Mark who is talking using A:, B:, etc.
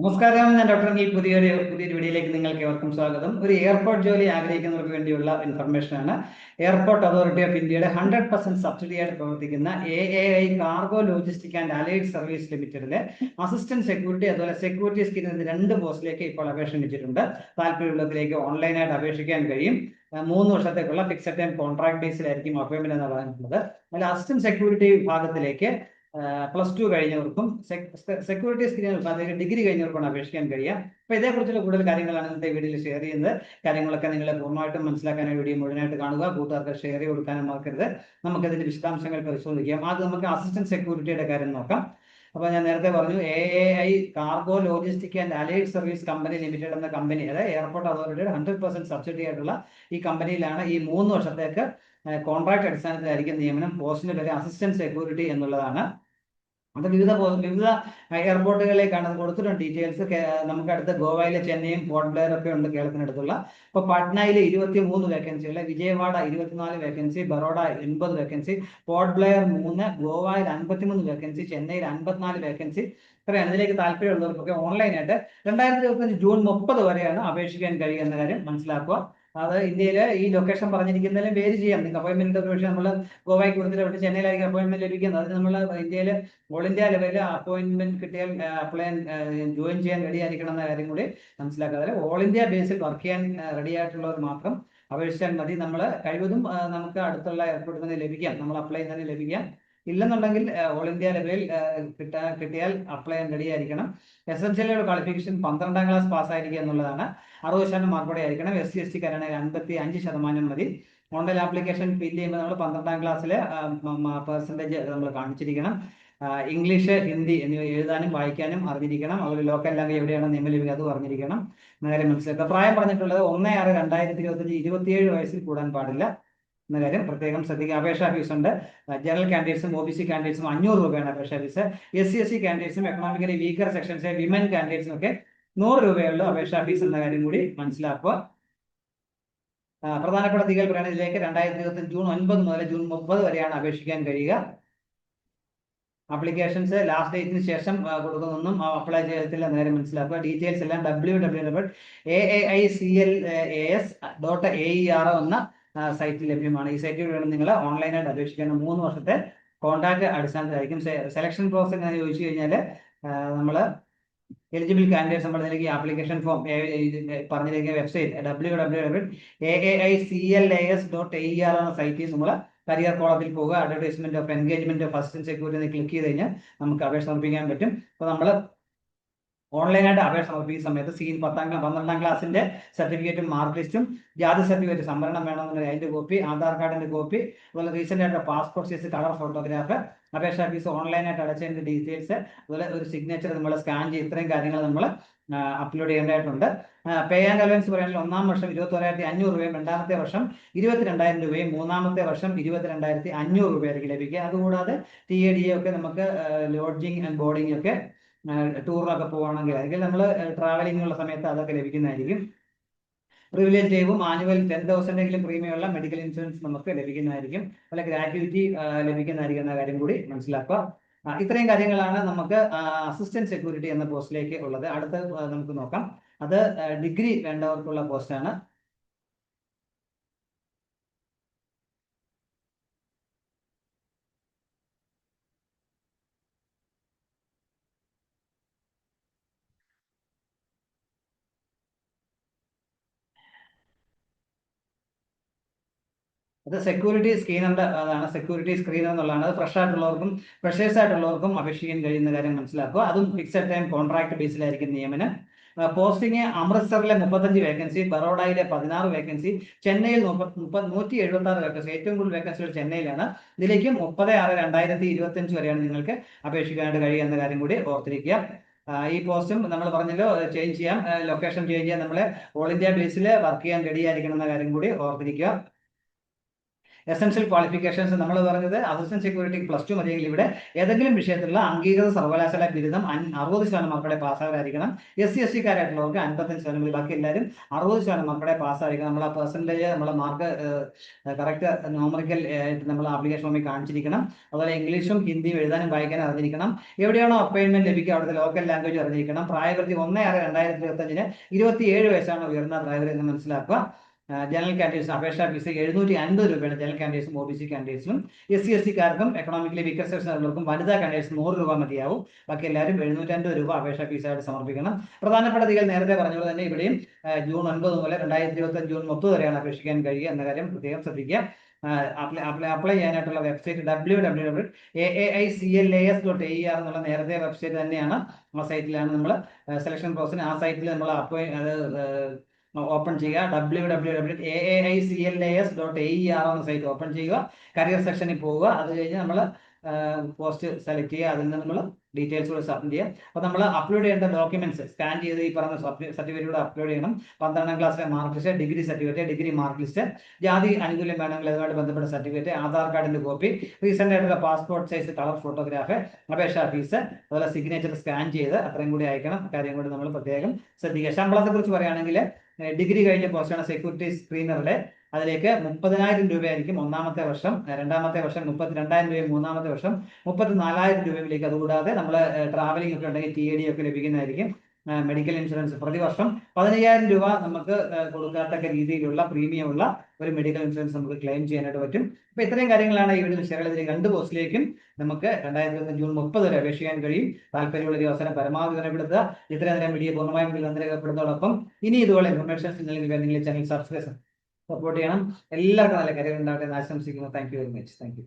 A: നമസ്കാരം ഞാൻ ഡോക്ടർ ഈ പുതിയൊരു പുതിയൊരു വീഡിയോയിലേക്ക് നിങ്ങൾക്ക് ഏവർക്കും സ്വാഗതം. ഒരു എയർപോർട്ട് ജോലി ആഗ്രഹിക്കുന്നവർക്ക് വേണ്ടിയുള്ള ഇൻഫർമേഷൻ ആണ്. എയർപോർട്ട് അതോറിറ്റി ഓഫ് ഇന്ത്യയുടെ ഹൺഡ്രഡ് പെർസെന്റ് സബ്സിഡി ആയിട്ട് പ്രവർത്തിക്കുന്ന A A I cargo logistic and allied service ലിമിറ്റഡിലെ assistant security അതുപോലെ സെക്യൂരിറ്റി സ്കീം എന്ന രണ്ട് പോസ്റ്റിലേക്ക് ഇപ്പോൾ അപേക്ഷ ലഭിച്ചിട്ടുണ്ട് താല്പര്യമുള്ളതിലേക്ക് ഓൺലൈനായിട്ട് അപേക്ഷിക്കാൻ കഴിയും. മൂന്ന് വർഷത്തേക്കുള്ള ഫിക്സഡ് ടൈം കോൺട്രാക്ട് ബേസിലായിരിക്കും അപ്പോയിന്റ്മെന്റ് എന്ന് പറയുന്നത്. അതിൽ അസിസ്റ്റന്റ് സെക്യൂരിറ്റി വിഭാഗത്തിലേക്ക് പ്ലസ് ടു കഴിഞ്ഞവർക്കും സെക്യൂരിറ്റി സ്ക്രീനിൽ വിഭാഗത്തിലേക്ക് ഡിഗ്രി കഴിഞ്ഞവർക്കാണ് അപേക്ഷിക്കാൻ കഴിയുക. അപ്പൊ ഇതേക്കുറിച്ചുള്ള കൂടുതൽ കാര്യങ്ങളാണ് ഇന്നത്തെ വീഡിയോയിൽ ഷെയർ ചെയ്യുന്നത്. കാര്യങ്ങളൊക്കെ നിങ്ങൾ പൂർണമായിട്ടും മനസ്സിലാക്കാനായി വീഡിയോ മുഴുവനായിട്ട് കാണുക. കൂട്ടുകാർക്ക് ഷെയർ കൊടുക്കാനും മറക്കരുത്. നമുക്ക് ഇതിന്റെ വിശദാംശങ്ങൾ പരിശോധിക്കാം. ആദ്യം നമുക്ക് അസിസ്റ്റന്റ് സെക്യൂരിറ്റിയുടെ കാര്യം നോക്കാം. അപ്പൊ ഞാൻ നേരത്തെ പറഞ്ഞു A A I cargo logistic and allied service company limited എന്ന കമ്പനി അതായത് എയർപോർട്ട് അതോറിറ്റിയുടെ ഹൺഡ്രഡ് പെർസെന്റ് സബ്സിഡി ആയിട്ടുള്ള ഈ കമ്പനിയിലാണ് ഈ മൂന്ന് വർഷത്തേക്ക് കോൺട്രാക്ട് അടിസ്ഥാനത്തിലായിരിക്കും നിയമനം. പോസ്റ്റിന്റെ പേര് അസിസ്റ്റന്റ് സെക്യൂരിറ്റി എന്നുള്ളതാണ്. അത് വിവിധ വിവിധ എയർപോർട്ടുകളിലേക്കാണ് അത് കൊടുത്തിട്ടുണ്ട്. ഡീറ്റെയിൽസ് നമുക്ക് അടുത്ത ഗോവയിലെ ചെന്നൈയും പോർട്ട് ബ്ലെയർ ഒക്കെ ഉണ്ട് കേരളത്തിനടുത്തുള്ള ഇപ്പൊ പട്നയിലെ ഇരുപത്തി മൂന്ന് വേക്കൻസികൾ വിജയവാഡ ഇരുപത്തിനാല് വേക്കൻസി ബറോഡ എൺപത് വേക്കൻസി പോർട്ട് ബ്ലെയർ മൂന്ന് ഗോവയിൽ അൻപത്തിമൂന്ന് വേക്കൻസി ചെന്നൈയിൽ അൻപത്തിനാല് വേക്കൻസി ഇത്രയാണ്. ഇതിലേക്ക് താല്പര്യമുള്ളവർക്കൊക്കെ ഓൺലൈനായിട്ട് രണ്ടായിരത്തി ഇരുപത്തഞ്ച് ജൂൺ മുപ്പത് വരെയാണ് അപേക്ഷിക്കാൻ കഴിയുക എന്ന കാര്യം മനസ്സിലാക്കുക. അത് ഇന്ത്യയിലെ ഈ ലൊക്കേഷൻ പറഞ്ഞിരിക്കുന്നതിലും പേര് ചെയ്യാം. നിങ്ങൾക്ക് അപ്പോയിന്റ്മെന്റ് പക്ഷേ നമ്മൾ ഗോവയ്ക്ക് കൊടുത്തില്ല അവിടെ ചെന്നൈയിലായിരിക്കും അപ്പോയിന്റ്മെന്റ് ലഭിക്കുന്നത്. അതിന് നമ്മൾ ഇന്ത്യയിൽ ഓൾ ഇന്ത്യ ലെവലിൽ അപ്പോയിന്റ്മെന്റ് കിട്ടിയാൽ അപ്ലൈ ജോയിൻ ചെയ്യാൻ റെഡി ആയിരിക്കണം എന്ന കാര്യം കൂടി മനസ്സിലാക്കുക അതായത് ഓൾ ഇന്ത്യ ബേസിൽ വർക്ക് ചെയ്യാൻ റെഡി ആയിട്ടുള്ളവർ മാത്രം അപേക്ഷിച്ചാൽ മതി. നമ്മൾ കഴിവതും നമുക്ക് അടുത്തുള്ള എയർപോർട്ടിൽ നിന്ന് ലഭിക്കാം. നമ്മൾ അപ്ലൈ തന്നെ ലഭിക്കാം. ഇല്ലെന്നുണ്ടെങ്കിൽ ഓൾ ഇന്ത്യ ലെവലിൽ കിട്ടാൻ കിട്ടിയാൽ അപ്ലൈ റെഡി ആയിരിക്കണം. എസ് എസ് സിയുടെ ക്വാളിഫിക്കേഷൻ പന്ത്രണ്ടാം ക്ലാസ് പാസ്സായിരിക്കുക എന്നുള്ളതാണ്. അറുപത് ശതമാനം മാർക്കോടെ ആയിരിക്കണം. എസ് സി എസ് ടിക്കാരാണെങ്കിൽ അൻപത്തി അഞ്ച് ശതമാനം മതി. ഓൺലൈൻ ആപ്ലിക്കേഷൻ ഫില്ല് ചെയ്യുമ്പോൾ നമ്മൾ പന്ത്രണ്ടാം ക്ലാസ്സിലെ പെർസെന്റേജ് നമ്മൾ കാണിച്ചിരിക്കണം. ഇംഗ്ലീഷ് ഹിന്ദി എന്നിവ എഴുതാനും വായിക്കാനും അറിഞ്ഞിരിക്കണം. അതുപോലെ ലോക്കൽ ലാംഗ്വേജ് എവിടെയാണ് നിയമലഭ്യത അത് അറിഞ്ഞിരിക്കണം. നേരെ മനസ്സിലാക്കുക. പ്രായം പറഞ്ഞിട്ടുള്ളത് ഒന്ന് ആറ് രണ്ടായിരത്തി ഇരുപത്തഞ്ച് ഇരുപത്തിയേഴ് വയസ്സിൽ കൂടാൻ പാടില്ല. എന്ന കാര്യം. പ്രത്യേകം ശ്രദ്ധിക്കുക. അപേക്ഷാ ഫീസ് ഉണ്ട്. ജനറൽ കാൻഡിഡേറ്റ്സും ഒ ബി സി കാൻഡിഡേറ്റ്സും അഞ്ഞൂറ് രൂപയാണ് അപേക്ഷാ fees. S C S C കാൻഡിഡേറ്റ്സും economically weaker sections women കാൻഡിഡേറ്റ്സും ഒക്കെ നൂറ് രൂപയുള്ള അപേക്ഷാ ഫീസ് എന്ന കാര്യം കൂടി മനസ്സിലാക്കുക. പ്രധാനപ്പെട്ട തീയതികൾ പ്രകടനത്തിലേക്ക് രണ്ടായിരത്തി ഇരുപത്തി ജൂൺ ഒൻപത് മുതൽ ജൂൺ മുപ്പത് വരെയാണ് അപേക്ഷിക്കാൻ കഴിയുക. ആപ്ലിക്കേഷൻസ് ലാസ്റ്റ് ഡേറ്റിന് ശേഷം കൊടുക്കുന്നൊന്നും അപ്ലൈ ചെയ്തിട്ടില്ല കാര്യം മനസ്സിലാക്കുക. ഡീറ്റെയിൽസ് എല്ലാം W W W A I C L A S dot A E R എന്ന സൈറ്റിൽ ലഭ്യമാണ്. ഈ സൈറ്റിൽ വേണം നിങ്ങൾ ഓൺലൈനായിട്ട് അപേക്ഷിക്കാൻ മൂന്ന് വർഷത്തെ കോൺടാക്ട് അടിസ്ഥാനത്തിലായിരിക്കും. സെലക്ഷൻ പ്രോസസ് എങ്ങനെ ചോദിച്ചു കഴിഞ്ഞാൽ നമ്മൾ എലിജിബിൾ കാൻഡിഡേറ്റ്സ് നമ്മൾ ഇതിലേക്ക് ആപ്ലിക്കേഷൻ ഫോം പറഞ്ഞിരിക്കുന്ന website W W W A A I C L A S dot A R എന്ന സൈറ്റിൽ നമ്മൾ കരിയർ കോളത്തിൽ പോകുക. Advertisement of engagement first security click ചെയ്ത് കഴിഞ്ഞാൽ നമുക്ക് അപേക്ഷ സമർപ്പിക്കാൻ പറ്റും. അപ്പോൾ നമ്മൾ ഓൺലൈനായിട്ട് അപേക്ഷ സമർപ്പിക്കുന്ന സമയത്ത് സീൻ പത്താം ക്ലാസ് പന്ത്രണ്ടാം ക്ലാസ്സിന്റെ സർട്ടിഫിക്കറ്റും മാർക്ക് ലിസ്റ്റും ജാതി സർട്ടിഫിക്കറ്റ് സംവരണം വേണമെന്നുണ്ടെങ്കിൽ അതിന്റെ കോപ്പി ആധാർ കാർഡിന്റെ കോപ്പി അതുപോലെ റീസെന്റ് ആയിട്ട് പാസ്പോർട്ട് സൈസ് കളർ ഫോട്ടോഗ്രാഫ് അപേക്ഷാ ഫീസ് ഓൺലൈനായിട്ട് അടച്ചതിന്റെ ഡീറ്റെയിൽസ് അതുപോലെ ഒരു സിഗ്നേച്ചർ നമ്മൾ സ്കാൻ ചെയ്ത് ഇത്രയും കാര്യങ്ങൾ നമ്മൾ അപ്ലോഡ് ചെയ്യേണ്ടതായിട്ടുണ്ട്. പേ ആൻഡ് അലവൻസ് പറയുകയാണെങ്കിൽ ഒന്നാം വർഷം ഇരുപത്തോരായിരത്തി അഞ്ഞൂറ് രൂപയും രണ്ടാമത്തെ വർഷം ഇരുപത്തിരണ്ടായിരം രൂപയും മൂന്നാമത്തെ വർഷം ഇരുപത്തിരണ്ടായിരത്തി അഞ്ഞൂറ് രൂപയായിരിക്കും ലഭിക്കുക. അതുകൂടാതെ ടി എ ഡി ഒക്കെ നമുക്ക് ലോഡ്ജിങ് ആൻഡ് ബോർഡിംഗ് ഒക്കെ ടൂറിനൊക്കെ പോവുകയാണെങ്കിൽ അല്ലെങ്കിൽ നമ്മൾ ട്രാവലിംഗ് ഉള്ള സമയത്ത് അതൊക്കെ ലഭിക്കുന്നതായിരിക്കും. പ്രിവിലേജ് ലീവും ആനുവൽ ടെൻ തൗസൻഡ് എങ്കിലും പ്രീമിയം ഉള്ള മെഡിക്കൽ ഇൻഷുറൻസ് നമുക്ക് ലഭിക്കുന്നതായിരിക്കും. അതുപോലെ ഗ്രാറ്റുവിറ്റി ലഭിക്കുന്നതായിരിക്കും എന്ന കാര്യം കൂടി മനസ്സിലാക്കുക. ഇത്രയും കാര്യങ്ങളാണ് നമുക്ക് അസിസ്റ്റന്റ് സെക്യൂരിറ്റി എന്ന പോസ്റ്റിലേക്ക് ഉള്ളത്. അടുത്ത നമുക്ക് നോക്കാം. അത് ഡിഗ്രി വേണ്ടവർക്കുള്ള പോസ്റ്റാണ് അത് സെക്യൂരിറ്റി സ്ക്രീനറിന്റെ അതാണ് സെക്യൂരിറ്റി സ്ക്രീൻ എന്നുള്ളതാണ്. അത് ഫ്രഷ് ആയിട്ടുള്ളവർക്കും ഫ്രഷേഴ്സ് ആയിട്ടുള്ളവർക്കും അപേക്ഷിക്കാൻ കഴിയുന്ന കാര്യം മനസ്സിലാക്കുക. അതും ഫിക്സഡ് ടൈം കോൺട്രാക്ട് ബേസിലായിരിക്കും നിയമനം. പോസ്റ്റിംഗ് അമൃത്സറിലെ മുപ്പത്തഞ്ച് വേക്കൻസി ബറോഡയിലെ പതിനാറ് വേക്കൻസി ചെന്നൈയിൽ നൂറ്റി എഴുപത്തി ആറ് വേക്കൻസി ഏറ്റവും കൂടുതൽ വേക്കൻസികൾ ചെന്നൈയിലാണ്. ഇതിലേക്ക് മുപ്പത് ആറ് രണ്ടായിരത്തി ഇരുപത്തഞ്ച് വരെയാണ് നിങ്ങൾക്ക് അപേക്ഷിക്കാനായിട്ട് കഴിയുക എന്ന കാര്യം കൂടി ഓർത്തിരിക്കുക. ഈ പോസ്റ്റും നമ്മൾ പറഞ്ഞല്ലോ ചേഞ്ച് ചെയ്യാം. ലൊക്കേഷൻ ചേഞ്ച് ചെയ്യാൻ നമ്മളെ ഓൾ ഇന്ത്യ ബേസിൽ വർക്ക് ചെയ്യാൻ റെഡി ആയിരിക്കണം എന്ന കാര്യം കൂടി ഓർത്തിരിക്കുക. എസെൻഷ്യൽ ക്വാളിഫിക്കേഷൻസ് നമ്മൾ പറഞ്ഞത് അസിസ്റ്റന്റ് സെക്യൂരിറ്റി പ്ലസ് ടു മതിയെങ്കിൽ ഇവിടെ ഏതെങ്കിലും വിഷയത്തിലുള്ള അംഗീകൃത സർവകലാശാല ബിരുദം അറുപത് ശതമാനം മക്കളെ പാസ്സാകാതിരിക്കണം. എസ് സി എസ് സിക്കാരായിട്ടുള്ളവർക്ക് അൻപത്തഞ്ച് ശതമാനം ബാക്കി എല്ലാവരും അറുപത് ശതമാനം മക്കളെ പാസ്സായിരിക്കണം. നമ്മൾ ആ പെർസെന്റേജ് നമ്മളെ മാർക്ക് കറക്റ്റ് നോമറിക്കൽ ആയിട്ട് നമ്മൾ ആപ്ലിക്കേഷൻ ഫോമിൽ കാണിച്ചിരിക്കണം. അതുപോലെ ഇംഗ്ലീഷും ഹിന്ദിയും എഴുതാനും വായിക്കാനും അറിഞ്ഞിരിക്കണം. എവിടെയാണോ അപ്പോയിൻമെന്റ് ലഭിക്കുക അവിടുത്തെ ലോക്കൽ ലാംഗ്വേജ് അറിഞ്ഞിരിക്കണം. പ്രായപരിധി ഒന്ന് ആറ് രണ്ടായിരത്തി ഇരുപത്തഞ്ചിന് ഇരുപത്തിയേഴ് വയസ്സാണ് ഉയർന്ന പ്രായപരിധി എന്ന് മനസ്സിലാക്കുക. ജനറൽ കാൻഡിഡേറ്റ്സ് അപേക്ഷാ ഫീസ് എഴുന്നൂറ്റി അൻപത് രൂപയാണ് ജനറൽ കാൻഡിഡേറ്റ്സും ഒ ബി സി കാൻഡിഡേറ്റ്സിനും എസ് സി എസ് സിക്കാർക്കും എക്കണോമിക്കലി വീക്കർ സെക്ഷനുള്ളവർക്കും വനിതാ കാൻഡിഡേറ്റ്സ് നൂറ് രൂപ മതിയാവും. ബാക്കി എല്ലാവരും എഴുന്നൂറ്റൻപത് രൂപ അപേക്ഷാ ഫീസായിട്ട് സമർപ്പിക്കണം. പ്രധാനപ്പെട്ട തീയതികൾ നേരത്തെ പറഞ്ഞ തന്നെ ഇവിടെയും ജൂൺ ഒൻപത് മുതൽ രണ്ടായിരത്തി ഇരുപത്തി ജൂൺ മുപ്പത് വരെയാണ് അപേക്ഷിക്കാൻ കഴിയുക എന്ന കാര്യം പ്രത്യേകം ശ്രദ്ധിക്കുക. അപ്ലൈ അപ്ലൈ അപ്ലൈ ചെയ്യാനായിട്ടുള്ള website W W W A A I C L A S dot A R എന്നുള്ള നേരത്തെ വെബ്സൈറ്റ് തന്നെയാണ്. ആ സൈറ്റിലാണ് നമ്മൾ സെലക്ഷൻ പ്രോസസ്സിന് ആ സൈറ്റിൽ നമ്മൾ അപ്പോയി അത് ഓപ്പൺ ചെയ്യുക. W W W A A I C L A S dot A R എന്ന സൈറ്റ് ഓപ്പൺ ചെയ്യുക. കരിയർ സെക്ഷനിൽ പോവുക അത് കഴിഞ്ഞ് നമ്മൾ പോസ്റ്റ് സെലക്ട് ചെയ്യുക. അതിൽ നിന്ന് നമ്മൾ ഡീറ്റെയിൽസ് കൂടെ സബ്മിറ്റ് ചെയ്യുക. അപ്പോൾ നമ്മൾ അപ്ലോഡ് ചെയ്യേണ്ട ഡോക്യുമെന്റ്സ് സ്കാൻ ചെയ്ത് ഈ പറഞ്ഞ സർട്ടിഫിക്കറ്റ് കൂടെ അപ്ലോഡ് ചെയ്യണം. പന്ത്രണ്ടാം ക്ലാസ്സിലെ mark list degree certificate degree mark list ജാതി ആനുകൂല്യം വേണമെങ്കിൽ അതുമായിട്ട് ബന്ധപ്പെട്ട സർട്ടിഫിക്കറ്റ് ആധാർ കാർഡിന്റെ കോപ്പി റീസെന്റ് ആയിട്ടുള്ള പാസ്പോർട്ട് സൈസ് കളർ ഫോട്ടോഗ്രാഫ് അപേക്ഷാ ഫീസ് അതുപോലെ സിഗ്നേച്ചർ സ്കാൻ ചെയ്ത് അത്രയും കൂടി അയക്കണം. കാര്യം കൂടി നമ്മൾ പ്രത്യേകം ശ്രദ്ധിക്കുക. ശമ്പളത്തെ കുറിച്ച് പറയുകയാണെങ്കിൽ ഡിഗ്രി കഴിഞ്ഞ പോസ്റ്റാണ് സെക്യൂരിറ്റി സ്ക്രീനറിലെ അതിലേക്ക് മുപ്പതിനായിരം രൂപയായിരിക്കും ഒന്നാമത്തെ വർഷം. രണ്ടാമത്തെ വർഷം മുപ്പത്തിരണ്ടായിരം രൂപയും മൂന്നാമത്തെ വർഷം മുപ്പത്തിനാലായിരം രൂപയിലേക്ക് അതുകൂടാതെ നമ്മൾ ട്രാവലിംഗ് ഒക്കെ ഉണ്ടെങ്കിൽ ടി ഒക്കെ ലഭിക്കുന്നതായിരിക്കും. മെഡിക്കൽ ഇൻഷുറൻസ് പ്രതിവർഷം പതിനയ്യായിരം രൂപ നമുക്ക് കൊടുക്കാത്തക്ക രീതിയിലുള്ള പ്രീമിയം ഉള്ള ഒരു മെഡിക്കൽ ഇൻഷുറൻസ് നമുക്ക് ക്ലെയിം ചെയ്യാനായിട്ട് പറ്റും. അപ്പൊ ഇത്രയും കാര്യങ്ങളാണ് ഈ വീഡിയോ ഷെയർ രണ്ട് പോസ്റ്റിലേക്കും നമുക്ക് രണ്ടായിരത്തി ഒന്ന് ജൂൺ മുപ്പത് വരെ അപേക്ഷിക്കാൻ കഴിയും. താല്പര്യമുള്ള ഒരു അവസരം പരമാവധി വിലപ്പെടുത്തുക ഇത്രയും നേരം വീഡിയോ പൂർണമായും രേഖപ്പെടുന്നതോടൊപ്പം ഇനി ഇതുപോലെ ഇൻഫർമേഷൻസ് നിങ്ങൾ ചാനൽ സബ്സ്ക്രൈബ് സപ്പോർട്ട് ചെയ്യണം. എല്ലാവർക്കും നല്ല കരിയർ എന്ന് ആശംസിക്കുന്നു. Thank you very much thank you